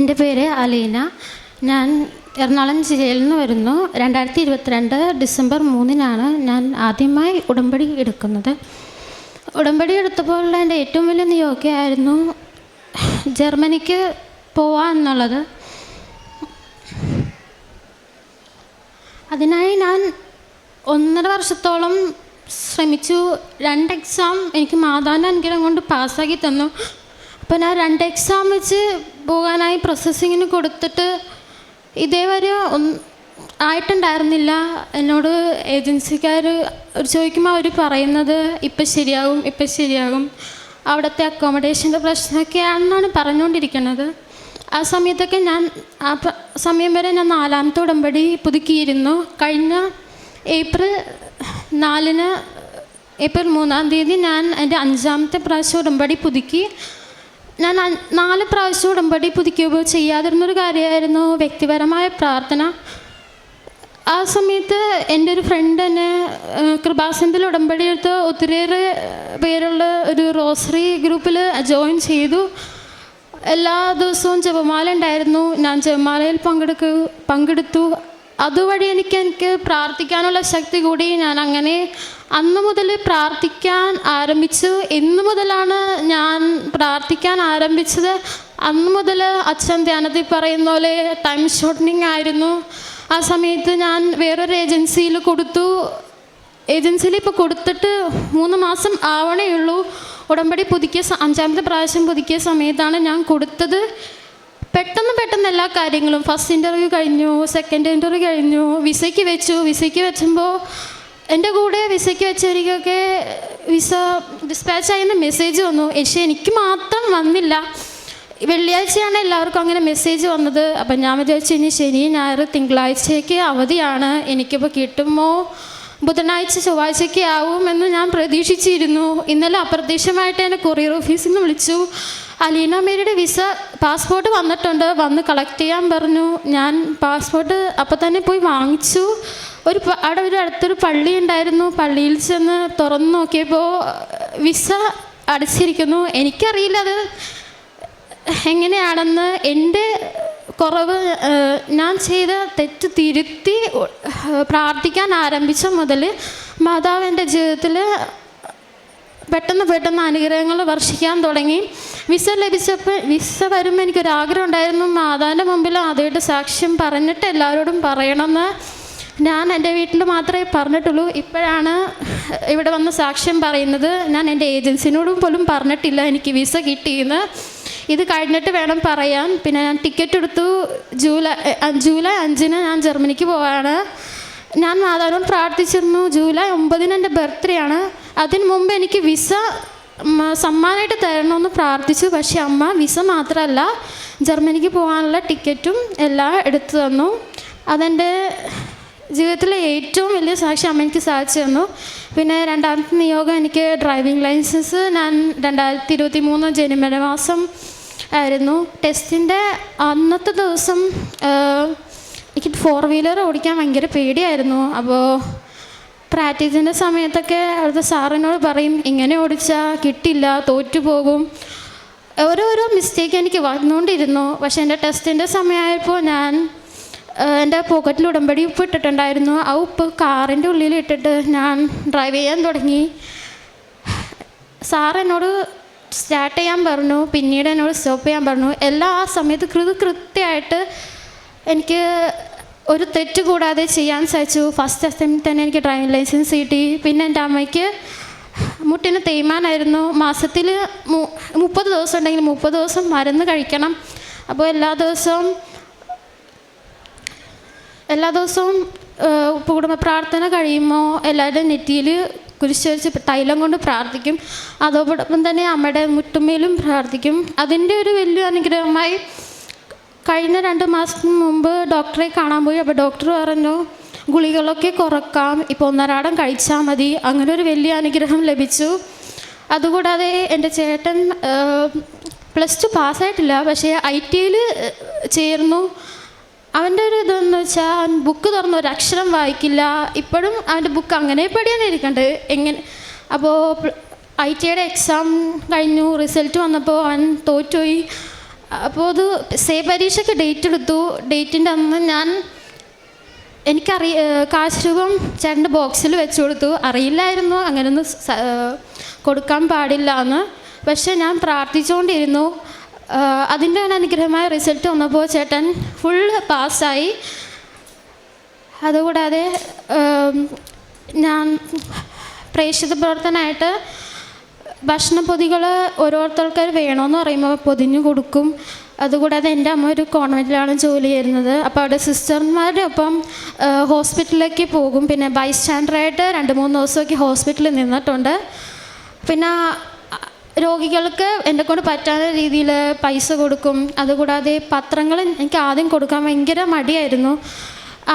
എന്റെ പേര് അലീന. ഞാൻ എറണാകുളം ജില്ലയിൽ നിന്ന് വരുന്നു. രണ്ടായിരത്തി ഇരുപത്തിരണ്ട് ഡിസംബർ മൂന്നിനാണ് ഞാൻ ആദ്യമായി ഉടമ്പടി എടുക്കുന്നത്. ഉടമ്പടി എടുത്തപ്പോഴുള്ള എന്റെ ഏറ്റവും വലിയ നിയോഗമായിരുന്നു ജർമ്മനിക്ക് പോവാ എന്നുള്ളത്. അതിനായി ഞാൻ ഒന്നര വർഷത്തോളം ശ്രമിച്ചു. രണ്ട് എക്സാം എനിക്ക് മാതാവിന്റെ അനുഗ്രഹം കൊണ്ട് പാസ്സാക്കി തന്നു. അപ്പോൾ ഞാൻ രണ്ട് എക്സാം വെച്ച് പോകാനായി പ്രോസസ്സിങ്ങിന് കൊടുത്തിട്ട് ഇതേവരെ ഒന്ന് ആയിട്ടുണ്ടായിരുന്നില്ല. എന്നോട് ഏജൻസിക്കാർ ചോദിക്കുമ്പോൾ അവർ പറയുന്നത് ഇപ്പം ശരിയാകും ഇപ്പം ശരിയാകും അവിടുത്തെ അക്കോമഡേഷന്റെ പ്രശ്നമൊക്കെയാണെന്നാണ് പറഞ്ഞുകൊണ്ടിരിക്കുന്നത് ആ സമയത്തൊക്കെ ഞാൻ ആ സമയം വരെ ഞാൻ നാലാമത്തെ ഉടമ്പടി പുതുക്കിയിരുന്നു. കഴിഞ്ഞ ഏപ്രിൽ നാലിന് ഏപ്രിൽ മൂന്നാം തീയതി ഞാൻ എന്റെ അഞ്ചാമത്തെ പ്രാവശ്യം ഉടമ്പടി പുതുക്കി. ഞാൻ നാല് പ്രാവശ്യം ഉടമ്പടി പുതുക്കിയപ്പോൾ ചെയ്യാതിരുന്നൊരു കാര്യമായിരുന്നു വ്യക്തിപരമായ പ്രാർത്ഥന. ആ സമയത്ത് എന്റെ ഒരു ഫ്രണ്ട് എന്നെ കൃപാസനത്തിൽ ഉടമ്പടി എടുത്ത് ഒത്തിരിയേറെ പേരുള്ള ഒരു റോസറി ഗ്രൂപ്പിൽ ജോയിൻ ചെയ്തു. എല്ലാ ദിവസവും ജപമാല ഉണ്ടായിരുന്നു. ഞാൻ ജപമാലയിൽ പങ്കെടുക്കു പങ്കെടുത്തു. അതുവഴി എനിക്ക് എനിക്ക് പ്രാർത്ഥിക്കാനുള്ള ശക്തി കൂടി ഞാൻ അങ്ങനെ അന്ന് മുതൽ പ്രാർത്ഥിക്കാൻ ആരംഭിച്ചു. എന്ന് മുതലാണ് ഞാൻ പ്രാർത്ഥിക്കാൻ ആരംഭിച്ചത്. അന്ന് മുതൽ അച്ഛൻ ധ്യാനത്തിൽ പറയുന്ന പോലെ ടൈം ഷോർട്ടനിങ് ആയിരുന്നു. ആ സമയത്ത് ഞാൻ വേറൊരു ഏജൻസിയിൽ കൊടുത്തു. ഏജൻസിയിൽ ഇപ്പോൾ കൊടുത്തിട്ട് മൂന്ന് മാസം ആവണേ ഉള്ളൂ. ഉടമ്പടി പുതുക്കിയ അഞ്ചാമത്തെ പ്രാവശ്യം പുതുക്കിയ സമയത്താണ് ഞാൻ കൊടുത്തത്. പെട്ടെന്ന് പെട്ടെന്ന് എല്ലാ കാര്യങ്ങളും. ഫസ്റ്റ് ഇന്റർവ്യൂ കഴിഞ്ഞു സെക്കൻഡ് ഇന്റർവ്യൂ കഴിഞ്ഞു. വിസയ്ക്ക് വെച്ചു. വിസയ്ക്ക് വെച്ചുമ്പോൾ എന്റെ കൂടെ വിസയ്ക്ക് വെച്ചവർക്കൊക്കെ വിസ ഡിസ്പാച്ച് ആയിരുന്ന മെസ്സേജ് വന്നു. പക്ഷേ എനിക്ക് മാത്രം വന്നില്ല. വെള്ളിയാഴ്ചയാണ് എല്ലാവർക്കും അങ്ങനെ മെസ്സേജ് വന്നത്. അപ്പം ഞാൻ വിചാരിച്ചു ഇനി ശനി ഞായർ തിങ്കളാഴ്ചയ്ക്ക് അവധിയാണ്. എനിക്കിപ്പോൾ കിട്ടുമോ? ബുധനാഴ്ച ചൊവ്വാഴ്ചയ്ക്ക് ആവുമെന്ന് ഞാൻ പ്രതീക്ഷിച്ചിരുന്നു. ഇന്നലെ അപ്രത്യക്ഷമായിട്ട് എന്നെ കൊറിയർ ഓഫീസിൽ നിന്ന് വിളിച്ചു. അലീന മേരിയുടെ വിസ പാസ്പോർട്ട് വന്നിട്ടുണ്ട്. വന്ന് കളക്ട് ചെയ്യാൻ പറഞ്ഞു. ഞാൻ പാസ്പോർട്ട് അപ്പം തന്നെ പോയി വാങ്ങിച്ചു. ഒരു അവിടെ ഒരു അടുത്തൊരു പള്ളി ഉണ്ടായിരുന്നു. പള്ളിയിൽ ചെന്ന് തുറന്നു നോക്കിയപ്പോൾ വിസ അടച്ചിരിക്കുന്നു. എനിക്കറിയില്ല അത് എങ്ങനെയാണെന്ന്. എന്റെ കുറവ് ഞാൻ ചെയ്ത തെറ്റ് തിരുത്തി പ്രാർത്ഥിക്കാൻ ആരംഭിച്ച മുതൽ മാതാവ് എന്റെ ജീവിതത്തിൽ പെട്ടെന്ന് പെട്ടെന്ന് അനുഗ്രഹങ്ങൾ വർഷിക്കാൻ തുടങ്ങി. വിസ ലഭിച്ചപ്പോൾ വിസ വരുമ്പോൾ എനിക്കൊരാഗ്രഹം ഉണ്ടായിരുന്നു. മാതാവിന്റെ മുമ്പിൽ ആദ്യമായിട്ട് സാക്ഷ്യം പറഞ്ഞിട്ട് എല്ലാവരോടും പറയണമെന്ന് ഞാൻ എന്റെ വീട്ടിൽ മാത്രമേ പറഞ്ഞിട്ടുള്ളൂ. ഇപ്പോഴാണ് ഇവിടെ വന്ന് സാക്ഷ്യം പറയുന്നത്. ഞാൻ എന്റെ ഏജൻസിനോടും പോലും പറഞ്ഞിട്ടില്ല എനിക്ക് വിസ കിട്ടിയെന്ന്. ഇത് കഴിഞ്ഞിട്ട് വേണം പറയാൻ. പിന്നെ ഞാൻ ടിക്കറ്റ് എടുത്തു. ജൂലൈ ജൂലൈ അഞ്ചിന് ഞാൻ ജർമ്മനിക്ക് പോവാണ്. ഞാൻ മാതാവിനോട് പ്രാർത്ഥിച്ചിരുന്നു. ജൂലൈ ഒമ്പതിന് എന്റെ ബർത്ത്ഡേ ആണ്. അതിന് മുമ്പ് എനിക്ക് വിസ സമ്മാനമായിട്ട് തരണമെന്ന് പ്രാർത്ഥിച്ചു. പക്ഷേ അമ്മ വിസ മാത്രമല്ല ജർമ്മനിക്ക് പോകാനുള്ള ടിക്കറ്റും എല്ലാം എടുത്തു തന്നു. അതെന്റെ ജീവിതത്തിലെ ഏറ്റവും വലിയ സാക്ഷി അമ്മ എനിക്ക് സാധിച്ചു തന്നു. പിന്നെ രണ്ടാമത്തെ നിയോഗം എനിക്ക് ഡ്രൈവിംഗ് ലൈസൻസ് ഞാൻ രണ്ടായിരത്തി ഇരുപത്തി മൂന്ന് ജനുവരി മാസം ആയിരുന്നു. ടെസ്റ്റിന്റെ അന്നത്തെ ദിവസം എനിക്ക് ഫോർ വീലർ ഓടിക്കാൻ ഭയങ്കര പേടിയായിരുന്നു. അപ്പോൾ പ്രാക്ടീസിന്റെ സമയത്തൊക്കെ അവിടുത്തെ സാറിനോട് പറയും ഇങ്ങനെ ഓടിച്ചാൽ കിട്ടില്ല തോറ്റുപോകും ഓരോരോ മിസ്റ്റേക്ക് എനിക്ക് വന്നുകൊണ്ടിരുന്നു. പക്ഷേ എന്റെ ടെസ്റ്റിന്റെ സമയമായപ്പോൾ ഞാൻ എന്റെ പോക്കറ്റിൽ ഉടമ്പടി ഉപ്പ് ഇട്ടിട്ടുണ്ടായിരുന്നു ആ ഉപ്പ് കാറിന്റെ ഉള്ളിൽ ഇട്ടിട്ട് ഞാൻ ഡ്രൈവ് ചെയ്യാൻ തുടങ്ങി. സാർ എന്നോട് സ്റ്റാർട്ട് ചെയ്യാൻ പറഞ്ഞു. പിന്നീട് എന്നോട് സ്റ്റോപ്പ് ചെയ്യാൻ പറഞ്ഞു. എല്ലാം ആ സമയത്ത് കൃത് കൃത്യമായിട്ട് എനിക്ക് ഒരു തെറ്റ് കൂടാതെ ചെയ്യാൻ സാധിച്ചു. ഫസ്റ്റ് അസ്റ്റമിൽ തന്നെ എനിക്ക് ഡ്രൈവിംഗ് ലൈസൻസ് കിട്ടി. പിന്നെ എന്റെ അമ്മയ്ക്ക് മുട്ടിന് തേയ്മാനായിരുന്നു. മാസത്തിൽ മുപ്പത് ദിവസം ഉണ്ടെങ്കിൽ മുപ്പത് ദിവസം മരുന്ന് കഴിക്കണം. അപ്പോൾ എല്ലാ ദിവസവും എല്ലാ ദിവസവും കുടുംബ പ്രാർത്ഥന കഴിയുമ്പോൾ എല്ലാവരുടെയും നെറ്റിയിൽ കുരിശ് വരച്ച് തൈലം കൊണ്ട് പ്രാർത്ഥിക്കും. അതോടൊപ്പം തന്നെ അമ്മയുടെ മുട്ടുമേലും പ്രാർത്ഥിക്കും. അതിന്റെ ഒരു വലിയ അനുഗ്രഹമായി കഴിഞ്ഞ രണ്ട് മാസത്തിന് മുമ്പ് ഡോക്ടറെ കാണാൻ പോയി. അപ്പോൾ ഡോക്ടർ പറഞ്ഞു ഗുളികളൊക്കെ കുറക്കാം. ഇപ്പോൾ ഒന്നരാടം കഴിച്ചാൽ മതി. അങ്ങനെ ഒരു വലിയ അനുഗ്രഹം ലഭിച്ചു. അതുകൂടാതെ എന്റെ ചേട്ടൻ പ്ലസ് ടു പാസ്സായിട്ടില്ല. പക്ഷേ ഐ ടിയിൽ ചേർന്നു. അവന്റെ ഒരു ഇതെന്ന് വെച്ചാൽ അവൻ ബുക്ക് തുറന്ന് ഒരു അക്ഷരം വായിക്കില്ല. ഇപ്പോഴും അവന്റെ ബുക്ക് അങ്ങനെ പഠിയാണ് ഇരിക്കണ്ട് എങ്ങനെ അപ്പോൾ ഐ ടിയുടെ എക്സാം കഴിഞ്ഞു റിസൾട്ട് വന്നപ്പോൾ അവൻ തോറ്റുപോയി. അപ്പോൾ അത് സേ പരീക്ഷയ്ക്ക് ഡേറ്റ് എടുത്തു. ഡേറ്റിന്റെ അന്ന് ഞാൻ എനിക്കറിയ കാശ് രൂപം ചേട്ടന്റെ ബോക്സിൽ വെച്ച് കൊടുത്തു. അറിയില്ലായിരുന്നു അങ്ങനെയൊന്നും കൊടുക്കാൻ പാടില്ല എന്ന് പക്ഷേ ഞാൻ പ്രാർത്ഥിച്ചുകൊണ്ടിരുന്നു. അതിന്റെ അനുഗ്രഹമായ റിസൾട്ട് വന്നപ്പോൾ ചേട്ടൻ ഫുൾ പാസ്സായി അതുകൂടാതെ ഞാൻ പ്രേക്ഷിത പ്രവർത്തനമായിട്ട് ഭക്ഷണപ്പൊതികൾ ഓരോരുത്തർക്ക് വേണമെന്ന് പറയുമ്പോൾ പൊതിഞ്ഞു കൊടുക്കും. അതുകൂടാതെ എന്റെ അമ്മ ഒരു കോൺവെന്റിലാണ് ജോലി ചെയ്യുന്നത്. അപ്പോൾ അവിടെ സിസ്റ്റർമാരുടെ ഒപ്പം ഹോസ്പിറ്റലിലേക്ക് പോകും. പിന്നെ ബൈസ്റ്റാൻഡറായിട്ട് രണ്ട് മൂന്ന് ദിവസമൊക്കെ ഹോസ്പിറ്റലിൽ നിന്നിട്ടുണ്ട്. പിന്നെ രോഗികൾക്ക് എന്നെ കൊണ്ട് പറ്റാത്ത രീതിയിൽ പൈസ കൊടുക്കും. അതുകൂടാതെ പത്രങ്ങൾ എനിക്ക് ആദ്യം കൊടുക്കാൻ ഭയങ്കര മടിയായിരുന്നു.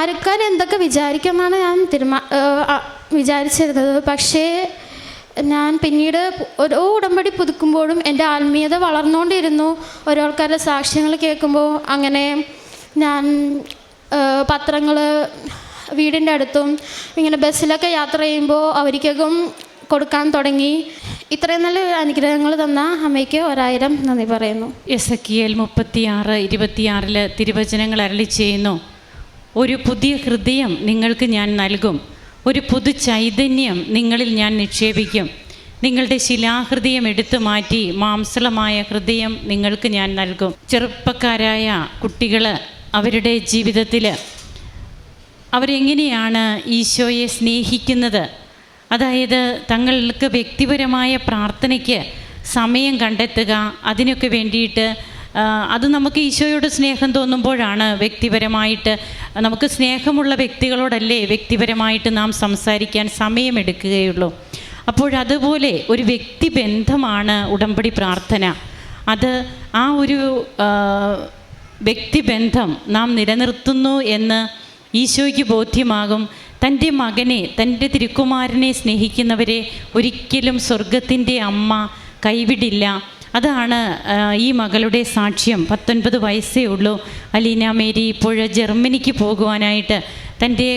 ആർക്കാൻ എന്തൊക്കെ വിചാരിക്കുമെന്നാണ് ഞാൻ തീരുമാ വിചാരിച്ചിരുന്നത്. പക്ഷേ ഞാൻ പിന്നീട് ഓരോ ഉടമ്പടി പുതുക്കുമ്പോഴും എന്റെ ആത്മീയത വളർന്നുകൊണ്ടിരുന്നു ഓരോ ആൾക്കാരുടെ സാക്ഷ്യങ്ങൾ കേൾക്കുമ്പോൾ അങ്ങനെ ഞാൻ പത്രങ്ങൾ വീടിന്റെ അടുത്തും ഇങ്ങനെ ബസ്സിലൊക്കെ യാത്ര ചെയ്യുമ്പോൾ അവർക്കും കൊടുക്കാൻ തുടങ്ങി. ഇത്രയും നല്ല അനുഗ്രഹങ്ങൾ തന്ന അമ്മയ്ക്ക് ഒരായിരം നന്ദി പറയുന്നു. എസ് എ കി എൽ മുപ്പത്തിയാറ് ഇരുപത്തിയാറിൽ തിരുവചനങ്ങൾ അരളി ചെയ്യുന്നു. ഒരു പുതിയ ഹൃദയം നിങ്ങൾക്ക് ഞാൻ നൽകും. ഒരു പുതു ചൈതന്യം നിങ്ങളിൽ ഞാൻ നിക്ഷേപിക്കും. നിങ്ങളുടെ ശിലാഹൃദയം എടുത്തു മാറ്റി മാംസളമായ ഹൃദയം നിങ്ങൾക്ക് ഞാൻ നൽകും. ചെറുപ്പക്കാരായ കുട്ടികൾ അവരുടെ ജീവിതത്തിൽ അവരെങ്ങനെയാണ് ഈശോയെ സ്നേഹിക്കുന്നത്? അതായത് തങ്ങൾക്ക് വ്യക്തിപരമായ പ്രാർത്ഥനയ്ക്ക് സമയം കണ്ടെത്തുക അതിനൊക്കെ വേണ്ടിയിട്ട് അത് നമുക്ക് ഈശോയോട് സ്നേഹം തോന്നുമ്പോഴാണ് വ്യക്തിപരമായിട്ട് നമുക്ക് സ്നേഹമുള്ള വ്യക്തികളോടല്ലേ വ്യക്തിപരമായിട്ട് നാം സംസാരിക്കാൻ സമയമെടുക്കുകയുള്ളൂ. അപ്പോഴതുപോലെ ഒരു വ്യക്തിബന്ധമാണ് ഉടമ്പടി പ്രാർത്ഥന. അത് ആ ഒരു വ്യക്തിബന്ധം നാം നിലനിർത്തുന്നു എന്ന് ഈശോയ്ക്ക് ബോധ്യമാകും. തന്റെ മകനെ തന്റെ തിരുക്കുമാരനെ സ്നേഹിക്കുന്നവരെ ഒരിക്കലും സ്വർഗത്തിന്റെ അമ്മ കൈവിടില്ല. അതാണ് ഈ മകളുടെ സാക്ഷ്യം. പത്തൊൻപത് വയസ്സേ ഉള്ളൂ. അലീന മേരി ഇപ്പോൾ ജർമ്മനിക്ക് പോകുവാനായിട്ട് തന്റെ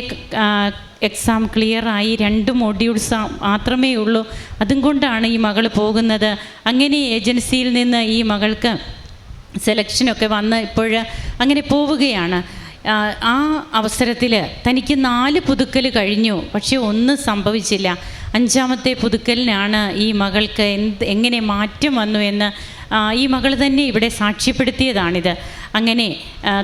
എക്സാം ക്ലിയറായി രണ്ട് മോഡ്യൂൾസ് മാത്രമേ ഉള്ളൂ. അതും കൊണ്ടാണ് ഈ മകൾ പോകുന്നത്. അങ്ങനെ ഏജൻസിയിൽ നിന്ന് ഈ മകൾക്ക് സെലക്ഷനൊക്കെ വന്ന് ഇപ്പോൾ അങ്ങനെ പോവുകയാണ്. ആ, അവസരത്തിൽ തനിക്ക് നാല് പുതുക്കൽ കഴിഞ്ഞു. പക്ഷേ ഒന്നും സംഭവിച്ചില്ല. അഞ്ചാമത്തെ പുതുക്കലിനാണ് ഈ മകൾക്ക് എന്ത് എങ്ങനെ മാറ്റം വന്നു എന്ന് ഈ മകൾ തന്നെ ഇവിടെ സാക്ഷ്യപ്പെടുത്തിയതാണിത്. അങ്ങനെ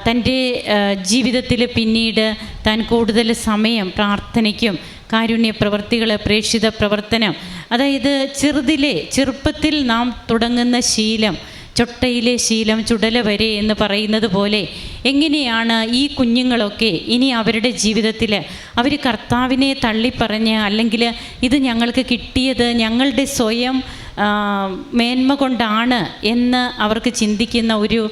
തന്റെ ജീവിതത്തിൽ പിന്നീട് താൻ കൂടുതൽ സമയം പ്രാർത്ഥനയ്ക്കും കാരുണ്യ പ്രവർത്തികൾ പ്രേക്ഷിത പ്രവർത്തനം അതായത് ചെറുതിലെ ചെറുപ്പത്തിൽ നാം തുടങ്ങുന്ന ശീലം ചൊട്ടയിലെ ശീലം ചുടല വരെ എന്ന് പറയുന്നത് പോലെ എങ്ങനെയാണ് ഈ കുഞ്ഞുങ്ങളൊക്കെ ഇനി അവരുടെ ജീവിതത്തിൽ അവർ കർത്താവിനെ തള്ളിപ്പറഞ്ഞ് അല്ലെങ്കിൽ ഇത് ഞങ്ങൾക്ക് കിട്ടിയത് ഞങ്ങളുടെ സ്വയം മേന്മ കൊണ്ടാണ് എന്ന് അവർക്ക് ചിന്തിക്കുന്ന ഒരു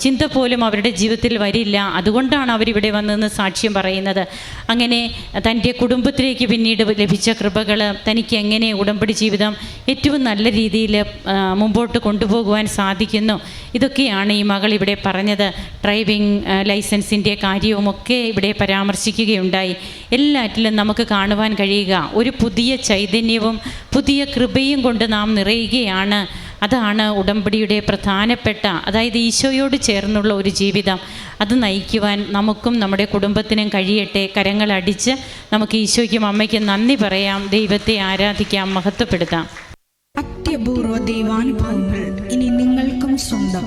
ചിന്ത പോലും അവരുടെ ജീവിതത്തിൽ വരില്ല. അതുകൊണ്ടാണ് അവരിവിടെ വന്നതെന്ന് സാക്ഷ്യം പറയുന്നത്. അങ്ങനെ തന്റെ കുടുംബത്തിലേക്ക് പിന്നീട് ലഭിച്ച കൃപകൾ തനിക്ക് എങ്ങനെ ഉടമ്പടി ജീവിതം ഏറ്റവും നല്ല രീതിയിൽ മുമ്പോട്ട് കൊണ്ടുപോകുവാൻ സാധിക്കുന്നു. ഇതൊക്കെയാണ് ഈ മകൾ ഇവിടെ പറഞ്ഞത്. ഡ്രൈവിംഗ് ലൈസൻസിന്റെ കാര്യവുമൊക്കെ ഇവിടെ പരാമർശിക്കുകയുണ്ടായി. എല്ലാറ്റിലും നമുക്ക് കാണുവാൻ കഴിയുക. ഒരു പുതിയ ചൈതന്യവും പുതിയ കൃപയും കൊണ്ട് നാം നിറയുകയാണ്. അതാണ് ഉടമ്പടിയുടെ പ്രധാനപ്പെട്ട അതായത് ഈശോയോട് ചേർന്നുള്ള ഒരു ജീവിതം. അത് നയിക്കുവാൻ നമുക്കും നമ്മുടെ കുടുംബത്തിനും കഴിയട്ടെ. കരങ്ങളടിച്ച് നമുക്ക് ഈശോയ്ക്കും അമ്മയ്ക്കും നന്ദി പറയാം. ദൈവത്തെ ആരാധിക്കാം മഹത്വപ്പെടുത്താം. അത്യപൂർവ ദൈവാനുഭവങ്ങൾ ഇനി നിങ്ങൾക്കും സ്വന്തം.